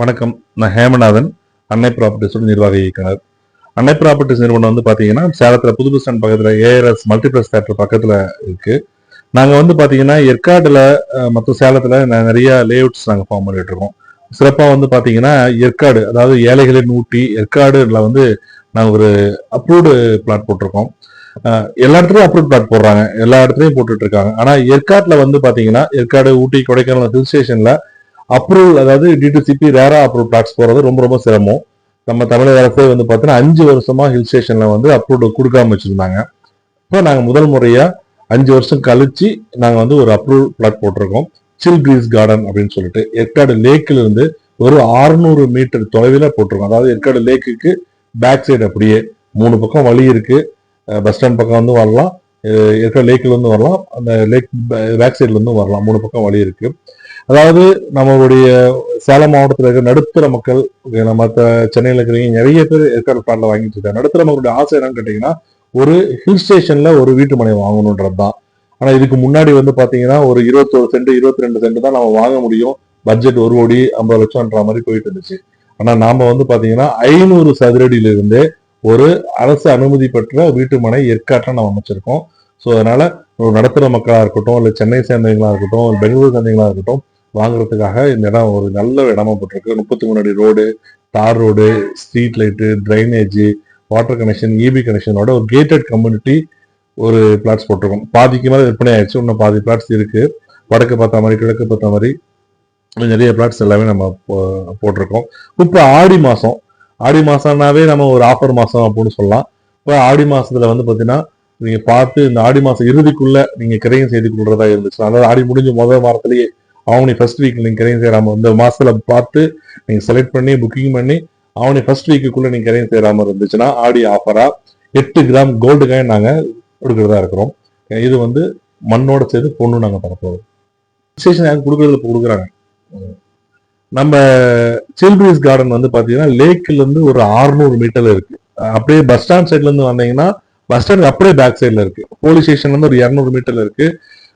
வணக்கம். நான் ஹேமநாதன் அன்னை ப்ராப்பர்ட்டிஸோட நிர்வாக இயக்குனர். அன்னை ப்ராப்பர்ட்டிஸ் நிறுவனம் வந்து பார்த்தீங்கன்னா சேலத்தில் புது பஸ் ஸ்டாண்ட் பக்கத்தில் ஏஆர்எஸ் மல்டிபிளஸ் தேட்டர் பக்கத்தில் இருக்கு. நாங்கள் வந்து பாத்தீங்கன்னா ஏற்காடுல மற்ற சேலத்தில் நிறைய லேஅவுட்ஸ் நாங்கள் ஃபார்ம் பண்ணிட்டு இருக்கோம். சிறப்பாக வந்து பார்த்தீங்கன்னா ஏற்காடு அதாவது ஏழைகளின் ஊட்டி ஏற்காடுல வந்து நாங்கள் ஒரு அப்ரூவ்டு பிளாட் போட்டிருக்கோம். எல்லா இடத்துலையும் அப்ரூவ் பிளாட் போடுறாங்க. எல்லா இடத்துலையும் போட்டுட்டு இருக்காங்க. ஆனால் ஏற்காட்டில் வந்து பார்த்தீங்கன்னா ஏற்காடு ஊட்டி கொடைக்கானல் ஹில் ஸ்டேஷனில் அப்ரூவல் அதாவது டிடிசிபி ரேரா அப்ரூவ் பிளாட்ஸ் போறது ரொம்ப ரொம்ப சிரமம். நம்ம தமிழக அரசே வந்து பார்த்தீங்கன்னா அஞ்சு வருஷமா ஹில் ஸ்டேஷன்ல வந்து அப்ரூவ் கொடுக்காம வச்சிருந்தாங்க. இப்போ நாங்கள் முதல் முறையா அஞ்சு வருஷம் கழிச்சு நாங்கள் வந்து ஒரு அப்ரூவல் பிளாட் போட்டிருக்கோம். சில் பிரீஸ் கார்டன் அப்படின்னு சொல்லிட்டு ஏற்காடு லேக்கில் இருந்து ஒரு 600 மீட்டர் தொலைவில் போட்டிருக்கோம். அதாவது ஏற்காடு லேக்குக்கு பேக் சைடு அப்படியே மூணு பக்கம் வழி இருக்கு. பஸ் ஸ்டாண்ட் பக்கம் வந்து வரலாம். ஏற்காடு லேக்கில் இருந்து வரலாம். அந்த லேக் பேக் சைட்ல இருந்து வரலாம். மூணு பக்கம் வழி இருக்கு. அதாவது நம்மளுடைய சேலம் மாவட்டத்தில் இருக்கிற நடுத்தர மக்கள் நம்ம மற்ற சென்னையில் இருக்கிறவங்க நிறைய பேர் ஏற்காடு பிளாட்ல வாங்கிட்டு இருக்காங்க. நடுத்தர மக்களுடைய ஆசை என்னன்னு கேட்டீங்கன்னா ஒரு ஹில் ஸ்டேஷன்ல ஒரு வீட்டு மனை வாங்கணுன்றது தான் ஆனா இதுக்கு முன்னாடி வந்து பாத்தீங்கன்னா ஒரு இருபத்தோரு சென்ட் இருபத்தி ரெண்டு சென்ட் தான் நம்ம வாங்க முடியும். பட்ஜெட் ஒரு கோடி ஐம்பது லட்சம்ன்ற மாதிரி போயிட்டு இருந்துச்சு. ஆனா நாம வந்து பாத்தீங்கன்னா ஐநூறு சதுரடியிலிருந்தே ஒரு அரசு அனுமதி பெற்ற வீட்டு மனை ஏற்காட்டில் நம்ம அமைச்சிருக்கோம். ஸோ அதனால ஒரு நடுத்தர மக்களாக இருக்கட்டும் இல்லை சென்னை சேர்ந்தவங்களா இருக்கட்டும் பெங்களூர் சேர்ந்தவங்களா இருக்கட்டும் வாங்குறதுக்காக இந்த இடம் ஒரு நல்ல இடமா போட்டிருக்கு. முப்பத்தி மூணு அடி ரோடு தார் road street light drainage water connection EB கனெக்ஷனோட ஒரு கேட்டட் கம்யூனிட்டி ஒரு பிளாட்ஸ் போட்டிருக்கோம். பாதிக்கு மேலே விற்பனை ஆயிடுச்சு. இன்னும் பாதி பிளாட்ஸ் இருக்கு. வடக்கு பார்த்த மாதிரி கிழக்கு பார்த்த மாதிரி நிறைய பிளாட்ஸ் எல்லாமே நம்ம போ- போட்டிருக்கோம். இப்போ ஆடி மாதம் ஆடி மாதம்னாவே நம்ம ஒரு ஆஃபர் மாதம் அப்படின்னு சொல்லலாம். இப்போ ஆடி மாதத்தில் வந்து பார்த்தீங்கன்னா நீங்கள் பார்த்து இந்த ஆடி மாதம் இறுதிக்குள்ளே நீங்கள் கிரையம் செய்து கொள்றதா இருந்துச்சு அதாவது ஆடி முடிஞ்ச முதல் வாரத்திலேயே ஆவணி ஃபர்ஸ்ட் வீக் நீங்க கரையும் சேராமல் இந்த மாசத்துல பார்த்து நீங்க செலக்ட் பண்ணி புக்கிங் பண்ணி ஆவணி ஃபர்ஸ்ட் வீக்குள்ள நீங்க கரையும் சேராமல் இருந்துச்சுன்னா ஆடி ஆஃபரா எட்டு கிராம் கோல்டு காயின் நாங்க கொடுக்கறதா இருக்கிறோம். இது வந்து மண்ணோட சேர்த்து பொண்ணு நாங்க தரப்போறோம் ஸ்டேஷன் யாரும் கொடுக்கறதுல இப்போ கொடுக்குறாங்க. நம்ம சில்பிரிஸ் கார்டன் வந்து பாத்தீங்கன்னா லேக்ல இருந்து ஒரு 600 மீட்டர்ல இருக்கு. அப்படியே பஸ் ஸ்டாண்ட் சைட்ல இருந்து வந்தீங்கன்னா பஸ் ஸ்டாண்ட் அப்படியே பேக் சைடுல இருக்கு. போலீஸ் ஸ்டேஷன்ல வந்து ஒரு 200 மீட்டர்ல இருக்கு.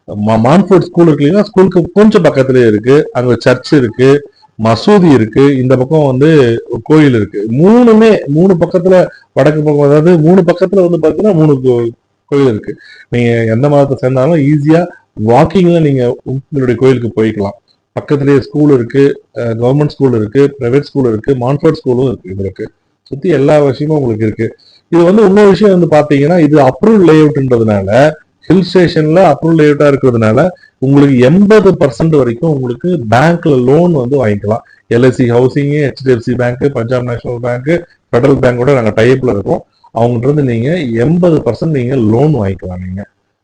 மான்ஃபோர்ட் ஸ்கூல் இருக்கு இல்லைன்னா ஸ்கூலுக்கு கொஞ்சம் பக்கத்துலயே இருக்கு. அங்க சர்ச் இருக்கு. மசூதி இருக்கு. இந்த பக்கம் வந்து கோயில் இருக்கு. மூணுமே மூணு பக்கத்துல வடக்கு பக்கம் அதாவது மூணு பக்கத்துல வந்து பாத்தீங்கன்னா மூணு கோ- கோயில் இருக்கு. நீங்க எந்த மதத்தை சேர்ந்தாலும் ஈஸியா வாக்கிங்ல நீங்க உங்களுடைய கோயிலுக்கு போய்க்கலாம். பக்கத்துலயே ஸ்கூல் இருக்கு. கவர்மெண்ட் ஸ்கூல் இருக்கு. பிரைவேட் ஸ்கூல் இருக்கு. மான்ஃபோர்ட் ஸ்கூலும் இருக்கு உங்களுக்கு சுத்தி எல்லா விஷயமும் உங்களுக்கு இருக்கு. இது வந்து இன்னொரு விஷயம் வந்து பாத்தீங்கன்னா இது அப்ரூவ் லேஅவுட்ன்றதுனால ஹில் ஸ்டேஷன்ல அப்ரூவல் லேட்டா இருக்கிறதுனால உங்களுக்கு எண்பது பர்சன்ட் வரைக்கும் உங்களுக்கு பேங்க்ல லோன் வந்து வாங்கிக்கலாம். LIC housing HDFC bank Punjab National Bank Federal பேங்கோட நாங்கள் டைப்ல இருக்கோம். அவங்ககிட்ட இருந்து நீங்க எண்பது பர்சன்ட் நீங்க லோன் வாங்கிக்கலாம் நீங்க.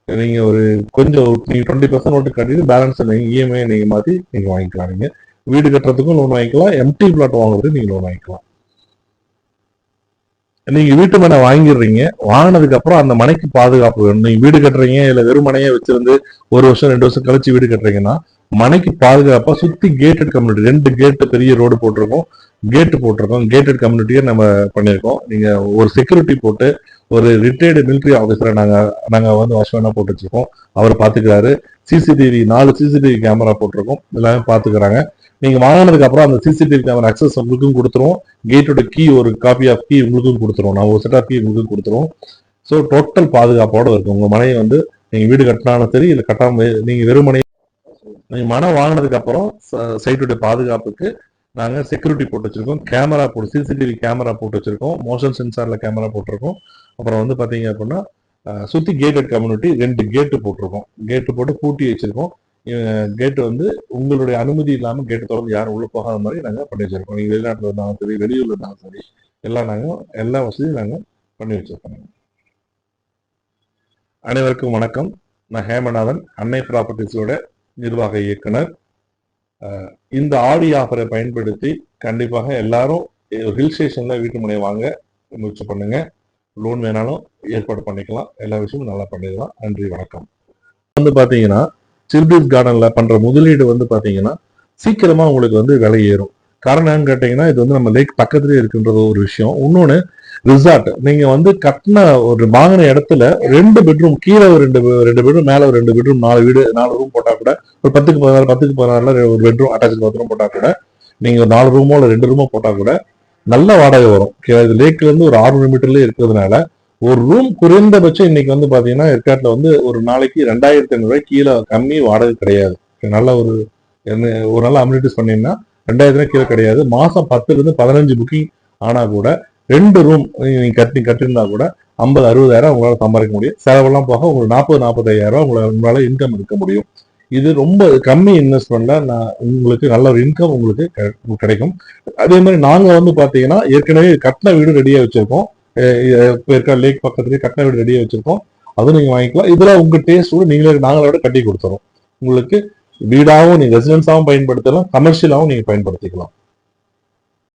நீங்க ஒரு கொஞ்சம் நீங்க டுவெண்ட்டி பர்சன்ட் மட்டும் கட்டிட்டு பேலன்ஸ் நீங்க இஎம்ஐ நீங்க மாத்தி நீங்க வாங்கிக்கலாம் நீங்க. வீடு கட்டுறதுக்கும் லோன் வாங்கிக்கலாம். எம்டி பிளாட் வாங்குறதுக்கு நீங்க லோன் வாங்கிக்கலாம். நீங்க வீட்டு மனை வாங்கிடுறீங்க வாங்கினதுக்கு அப்புறம் அந்த மனைக்கு பாதுகாப்பு வேணும். நீங்க வீடு கட்டுறீங்க இல்ல வெறும் மனையை வச்சிருந்து ஒரு வருஷம் ரெண்டு வருஷம் கழிச்சு வீடு கட்டுறீங்கன்னா மனைக்கு பாதுகாப்பா சுத்தி கேட்டட் கம்யூனிட்டி ரெண்டு கேட்டு பெரிய ரோடு போட்டிருக்கோம் கேட்டு போட்டிருக்கோம் கேட்டட் கம்யூனிட்டியை நம்ம பண்ணியிருக்கோம். நீங்க ஒரு செக்யூரிட்டி போட்டு ஒரு ரிட்டையர்டு மிலிட்ரி ஆஃபீஸரை நாங்க நாங்க வந்து வாட்ச்மேனா போட்டு வச்சிருக்கோம் அவர் பாத்துக்கிறாரு. சிசிடிவி நாலு சிசிடிவி கேமரா போட்டிருக்கோம். எல்லாமே பாத்துக்கிறாங்க. நீங்கள் வாங்கினதுக்கு அப்புறம் அந்த சிசிடிவி கேமரா அக்சஸ் உங்களுக்கும் கொடுத்துருவோம். கேட்டோட கீ ஒரு காப்பி ஆஃப் கீ உங்களுக்கும் கொடுத்துருவோம். நான் ஒரு செட் ஆஃப் கீ உங்களுக்கும் கொடுத்துருவோம். ஸோ டோட்டல் பாதுகாப்போடு இருக்கும் உங்கள் மனையை வந்து நீங்கள் வீடு கட்டினாலும் சரி இல்லை கட்டாம நீங்கள் வெறும் நீங்கள் மனம் மனை வாங்கினதுக்கு அப்புறம் சைட்டுடைய பாதுகாப்புக்கு நாங்கள் செக்யூரிட்டி போட்டு வச்சிருக்கோம். கேமரா போட்டு சிசிடிவி கேமரா போட்டு வச்சிருக்கோம். மோஷன் சென்சாரில் கேமரா போட்டிருக்கோம். அப்புறம் வந்து பார்த்தீங்க அப்படின்னா சுற்றி கேட்டட் கம்யூனிட்டி ரெண்டு கேட்டு போட்டிருக்கோம். கேட்டு போட்டு பூட்டி வச்சிருக்கோம். கேட்டு வந்து உங்களுடைய அனுமதி இல்லாமல் கேட்டு திறந்து யாரும் உள்ள போகாத மாதிரி நாங்கள் பண்ணி வச்சிருக்கோம். நீங்கள் வெளிநாட்டில் இருந்தாலும் சரி வெளியூர்ல இருந்தாலும் சரி எல்லாம் நாங்கள் எல்லா வசதியும் நாங்கள் பண்ணி வச்சிருக்கோம். அனைவருக்கும் வணக்கம். நான் ஹேமநாதன் அன்னை ப்ராப்பர்ட்டிஸோட நிர்வாக இயக்குனர். இந்த ஆடி ஆஃபரை பயன்படுத்தி கண்டிப்பாக எல்லாரும் ஹில் ஸ்டேஷன்ல வீட்டு மனை வாங்க முயற்சி பண்ணுங்க. லோன் வேணாலும் ஏற்பாடு பண்ணிக்கலாம். எல்லா விஷயமும் நல்லா பண்ணிடலாம். நன்றி வணக்கம். வந்து பார்த்தீங்கன்னா சில்ட்ரன்ஸ் கார்டன்ல பண்ற முதலீடு வந்து பாத்தீங்கன்னா சீக்கிரமா உங்களுக்கு வந்து விலை ஏறும். காரணம் என்னன்னு கேட்டீங்கன்னா இது வந்து நம்ம லேக் பக்கத்துலேயே இருக்குன்றது ஒரு விஷயம். இன்னொன்னு ரிசார்ட் நீங்க வந்து கட்டின ஒரு வாங்கின இடத்துல ரெண்டு பெட்ரூம் கீழே ஒரு ரெண்டு ரெண்டு பெட்ரூம் மேல ஒரு ரெண்டு பெட்ரூம் நாலு வீடு நாலு ரூம் போட்டா கூட ஒரு பத்துக்கு பதினாறு பத்துக்கு பதினாறுல ஒரு பெட்ரூம் அட்டாச் பாத்ரூம் போட்டா கூட நீங்க ஒரு நாலு ரூமோ இல்லை ரெண்டு ரூமோ போட்டா கூட நல்ல வாடகை வரும். இது லேக்ல இருந்து ஒரு ஆறு மீட்டர்ல இருக்கிறதுனால ஒரு ரூம் குறைந்தபட்சம் இன்னைக்கு வந்து பாத்தீங்கன்னா ஏற்காட்டில் வந்து ஒரு நாளைக்கு ரெண்டாயிரத்தி ஐநூறு கீழே கம்மி வாடகை கிடையாது. நல்ல ஒரு என்ன ஒரு நாள் அமினிட்டிஸ் பண்ணீங்கன்னா ரெண்டாயிரம் கீழே கிடையாது. மாசம் பத்துல இருந்து பதினஞ்சு புக்கிங் ஆனா கூட ரெண்டு ரூம் நீங்க கட்டி கட்டியிருந்தா கூட ஐம்பது அறுபதாயிரம் உங்களால சம்பாதிக்க முடியும். செலவெல்லாம் போக உங்களுக்கு நாற்பது நாற்பதாயிரம் உங்களால் உங்களால இன்கம் எடுக்க முடியும். இது ரொம்ப கம்மி இன்வெஸ்ட்மெண்ட்ல நான் உங்களுக்கு நல்ல ஒரு இன்கம் உங்களுக்கு கிடைக்கும். அதே மாதிரி நாங்க வந்து பாத்தீங்கன்னா ஏற்கனவே கட்டின வீடு ரெடியா வச்சிருக்கோம். இருக்கிற லேக் பக்கத்துலேயே கட்டின வீடு ரெடியாக வச்சுருக்கோம். அதுவும் நீங்கள் வாங்கிக்கலாம். இதில் உங்கள் டேஸ்ட்டோடு நீங்களே நாங்களே விட கட்டி கொடுத்துறோம். உங்களுக்கு வீடாகவும் நீங்கள் ரெசிடென்ஸாகவும் பயன்படுத்தலாம் கமர்ஷியலாகவும் நீங்கள் பயன்படுத்திக்கலாம்.